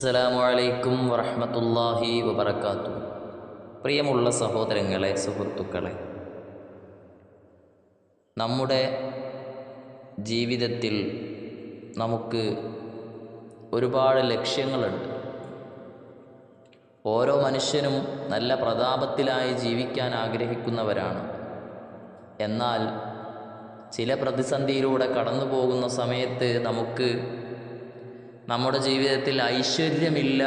അസ്സലാമലൈക്കും വറഹമത്തല്ലാഹി വബർക്കാത്തു പ്രിയമുള്ള സഹോദരങ്ങളെ സുഹൃത്തുക്കളെ നമ്മുടെ ജീവിതത്തിൽ നമുക്ക് ഒരുപാട് ലക്ഷ്യങ്ങളുണ്ട്. ഓരോ മനുഷ്യനും നല്ല പ്രതാപത്തിലായി ജീവിക്കാൻ ആഗ്രഹിക്കുന്നവരാണ്. എന്നാൽ ചില പ്രതിസന്ധിയിലൂടെ കടന്നു പോകുന്ന സമയത്ത് നമുക്ക് നമ്മുടെ ജീവിതത്തിൽ ഐശ്വര്യമില്ല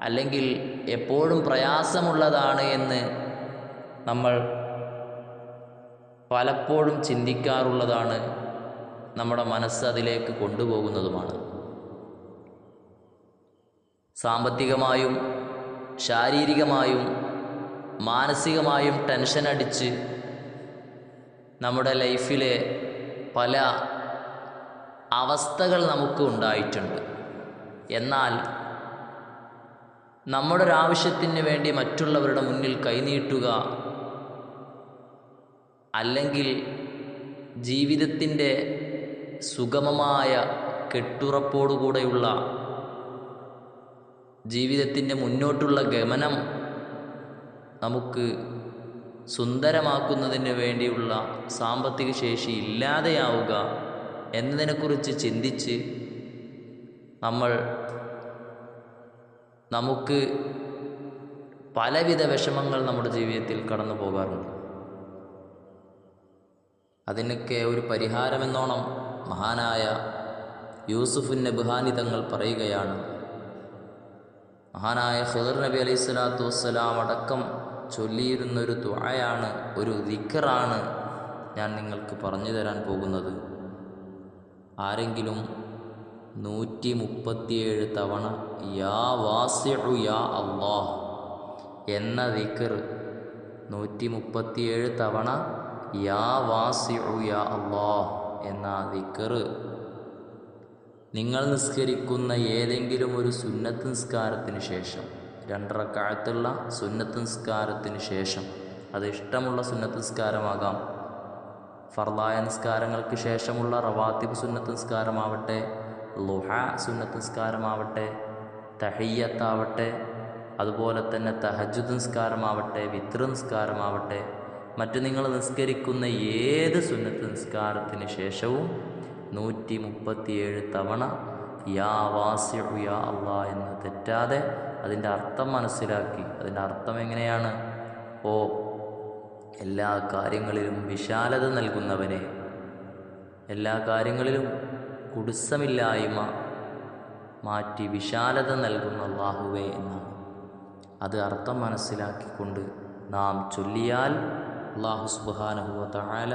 അല്ലെങ്കിൽ എപ്പോഴും പ്രയാസമുള്ളതാണ് എന്ന് നമ്മൾ പലപ്പോഴും ചിന്തിക്കാറുള്ളതാണ് നമ്മുടെ മനസ്സ് അതിലേക്ക് കൊണ്ടുപോകുന്നതുമാണ്. സാമ്പത്തികമായും ശാരീരികമായും മാനസികമായും ടെൻഷൻ അടിച്ച് നമ്മുടെ ലൈഫിലെ പല അവസ്ഥകൾ നമുക്ക് ഉണ്ടായിട്ടുണ്ട്. എന്നാൽ നമ്മുടെ ഒരു ആവശ്യത്തിന് വേണ്ടി മറ്റുള്ളവരുടെ മുന്നിൽ കൈനീട്ടുക അല്ലെങ്കിൽ ജീവിതത്തിന്റെ സുഗമമായ കെട്ടുറപ്പോടുകൂടെയുള്ള ജീവിതത്തിന്റെ മുന്നോട്ടുള്ള ഗമനം നമുക്ക് സുന്ദരമാക്കുന്നതിന് വേണ്ടിയുള്ള സാമ്പത്തിക ശേഷി ഇല്ലാതെയാവുക എന്നതിനെക്കുറിച്ച് ചിന്തിച്ച് നമ്മൾ നമുക്ക് പലവിധ വിഷമങ്ങൾ നമ്മുടെ ജീവിതത്തിൽ കടന്നു പോകാറുണ്ട്. അതിനൊക്കെ ഒരു പരിഹാരമെന്നോണം മഹാനായ യൂസുഫുൻ നബ്ഹാനി തങ്ങൾ പറയുകയാണ്. മഹാനായ ഖുദർ നബി അലൈഹി സ്വലാത്തു വസ്സലാം അടക്കം ചൊല്ലിയിരുന്നൊരു തുഴയാണ് ഒരു ദിക്കറാണ് ഞാൻ നിങ്ങൾക്ക് പറഞ്ഞു തരാൻ പോകുന്നത്. ആരെങ്കിലും നൂറ്റി മുപ്പത്തിയേഴ് തവണ യാ വാസിഉ യാ അള്ളാഹ് എന്ന ദിക്കർ നൂറ്റി മുപ്പത്തിയേഴ് തവണ യാ വാസിഉ യാ അള്ളാഹ് എന്ന ദിക്കർ നിങ്ങൾ നിസ്കരിക്കുന്ന ഏതെങ്കിലും ഒരു സുന്നത്ത് നിസ്കാരത്തിന് ശേഷം രണ്ടറക്കാലത്തുള്ള സുന്നത്ത് നിസ്കാരത്തിന് ശേഷം അത് ഇഷ്ടമുള്ള സുന്നത്ത് നിസ്കാരമാകാം. ഫർദായ നിസ്കാരങ്ങൾക്ക് ശേഷമുള്ള റവാത്തിബ് സുന്നത്ത് നിസ്കാരമാവട്ടെ ലുഹ സുന്നത്ത് നിസ്കാരമാവട്ടെ തഹയ്യത്താവട്ടെ അതുപോലെ തന്നെ തഹജുദ് നിസ്കാരമാവട്ടെ വിത്ര നിസ്കാരമാവട്ടെ മറ്റു നിങ്ങൾ നിസ്കരിക്കുന്ന ഏത് സുന്നത്ത് നിസ്കാരത്തിന് ശേഷവും നൂറ്റി മുപ്പത്തിയേഴ് തവണ യാ വാസ്യു യാ അള്ളാ എന്ന് തെറ്റാതെ അതിന്റെ അർത്ഥം മനസ്സിലാക്കി. അതിന്റെ അർത്ഥം എങ്ങനെയാണ്? ഓ എല്ലാ കാര്യങ്ങളിലും വിശാലത നൽകുന്നവനെ. എല്ലാ കാര്യങ്ങളിലും കുടുസമില്ലായ്മ മാറ്റി വിശാലത നൽകുന്ന അള്ളാഹുവേ എന്നാണ്. അത് അർത്ഥം മനസ്സിലാക്കിക്കൊണ്ട് നാം ചൊല്ലിയാൽ അള്ളാഹു സുബാനഹുവ താല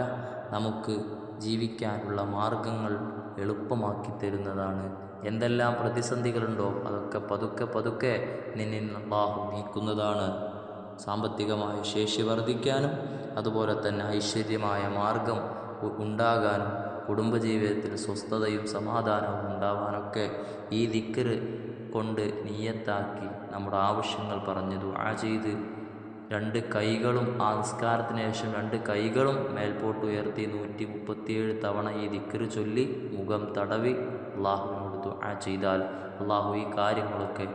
നമുക്ക് ജീവിക്കാനുള്ള മാർഗങ്ങൾ എളുപ്പമാക്കി തരുന്നതാണ്. എന്തെല്ലാം പ്രതിസന്ധികളുണ്ടോ അതൊക്കെ പതുക്കെ പതുക്കെ നിന്നിൽ അള്ളാഹു നീക്കുന്നതാണ്. സാമ്പത്തികമായ ശേഷി വർദ്ധിക്കാനും അതുപോലെ തന്നെ ഐശ്വര്യമായ മാർഗം ഉണ്ടാകാനും കുടുംബജീവിതത്തിൽ സ്വസ്ഥതയും സമാധാനവും ഉണ്ടാവാനൊക്കെ ഈ ദിക്കറ് കൊണ്ട് നീയത്താക്കി നമ്മുടെ ആവശ്യങ്ങൾ പറഞ്ഞു ദുആ ചെയ്ത് രണ്ട് കൈകളും ആ നിസ്കാരത്തിന് ശേഷം രണ്ട് കൈകളും മേൽപോട്ട് ഉയർത്തി നൂറ്റി മുപ്പത്തിയേഴ് തവണ ഈ ദിക്കറ് ചൊല്ലി മുഖം തടവി അള്ളാഹുവിനോട് ദുആ ചെയ്താൽ അള്ളാഹു ഈ കാര്യങ്ങളൊക്കെ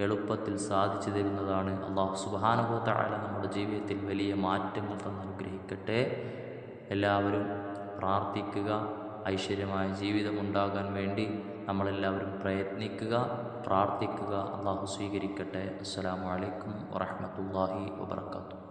എളുപ്പത്തിൽ സാധിച്ചു തരുന്നതാണ്. അള്ളാഹു സുബാനുഭവത്തായ നമ്മുടെ ജീവിതത്തിൽ വലിയ മാറ്റങ്ങൾ തന്നെ അനുഗ്രഹിക്കട്ടെ. എല്ലാവരും പ്രാർത്ഥിക്കുക. ഐശ്വര്യമായ ജീവിതം ഉണ്ടാകാൻ വേണ്ടി നമ്മളെല്ലാവരും പ്രയത്നിക്കുക. പ്രാർത്ഥിക്കുക. അള്ളാഹു സ്വീകരിക്കട്ടെ. അസ്സാം വലൈക്കും വാഹമത്തല്ലാഹി വാബർക്കാത്തു